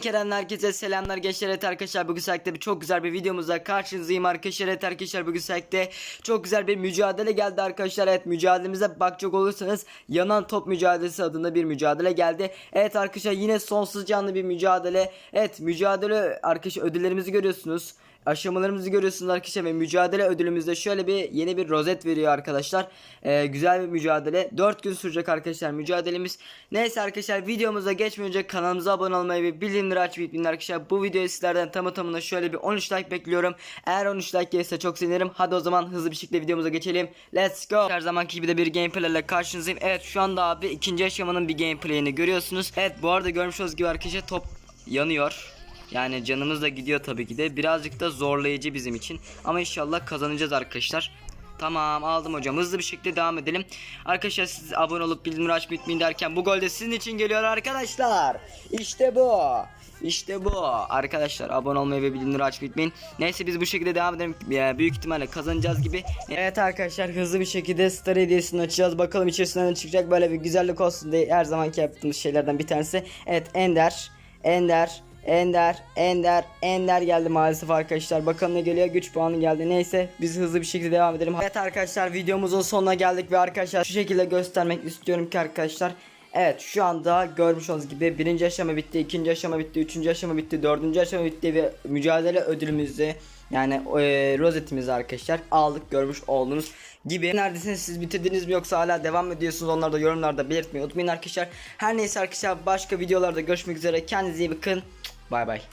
Kerem'den herkese selamlar gençler. Evet arkadaşlar bugün bir çok güzel bir videomuzla karşınızdayım arkadaşlar. Evet arkadaşlar bugün saatte çok güzel bir mücadele geldi arkadaşlar. Evet mücadelemize bakacak olursanız yanan top mücadelesi adında bir mücadele geldi. Evet arkadaşlar yine sonsuz canlı bir mücadele. Evet mücadele arkadaşlar ödüllerimizi görüyorsunuz aşamalarımızı görüyorsunuz arkadaşlar ve mücadele ödülümüzde şöyle bir yeni bir rozet veriyor arkadaşlar. Ee, güzel bir mücadele. 4 gün sürecek arkadaşlar mücadelemiz. Neyse arkadaşlar videomuza geçmeden kanalımıza abone olmayı ve bildirimleri açmayı unutmayın arkadaşlar. Bu videoyu sizlerden tamı tamına şöyle bir 13 like bekliyorum. Eğer 13 like gelirse çok sevinirim. Hadi o zaman hızlı bir şekilde videomuza geçelim. Let's go. Her zamanki gibi de bir gameplay ile karşınızdayım. Evet şu anda abi ikinci aşamanın bir gameplay'ini görüyorsunuz. Evet bu arada görmüş olduğunuz gibi arkadaşlar top yanıyor. Yani canımız da gidiyor tabii ki de. Birazcık da zorlayıcı bizim için. Ama inşallah kazanacağız arkadaşlar. Tamam aldım hocam. Hızlı bir şekilde devam edelim. Arkadaşlar siz abone olup bildirimleri açmayı unutmayın derken bu gol de sizin için geliyor arkadaşlar. İşte bu. İşte bu. Arkadaşlar abone olmayı ve bildirimleri açmayı unutmayın. Neyse biz bu şekilde devam edelim. Ya, büyük ihtimalle kazanacağız gibi. Evet arkadaşlar hızlı bir şekilde star hediyesini açacağız. Bakalım içerisinden ne çıkacak. Böyle bir güzellik olsun diye her zamanki yaptığımız şeylerden bir tanesi. Evet Ender. Ender. Ender, Ender, Ender geldi maalesef arkadaşlar. Bakalım ne geliyor? Güç puanı geldi. Neyse biz hızlı bir şekilde devam edelim. Evet arkadaşlar videomuzun sonuna geldik ve arkadaşlar şu şekilde göstermek istiyorum ki arkadaşlar. Evet şu anda görmüş olduğunuz gibi birinci aşama bitti, ikinci aşama bitti, üçüncü aşama bitti, dördüncü aşama bitti ve mücadele ödülümüzü yani e, rozetimizi arkadaşlar aldık görmüş olduğunuz gibi. Neredesiniz siz bitirdiniz mi yoksa hala devam ediyorsunuz onları da yorumlarda belirtmeyi unutmayın arkadaşlar. Her neyse arkadaşlar başka videolarda görüşmek üzere kendinize iyi bakın. Bye bye.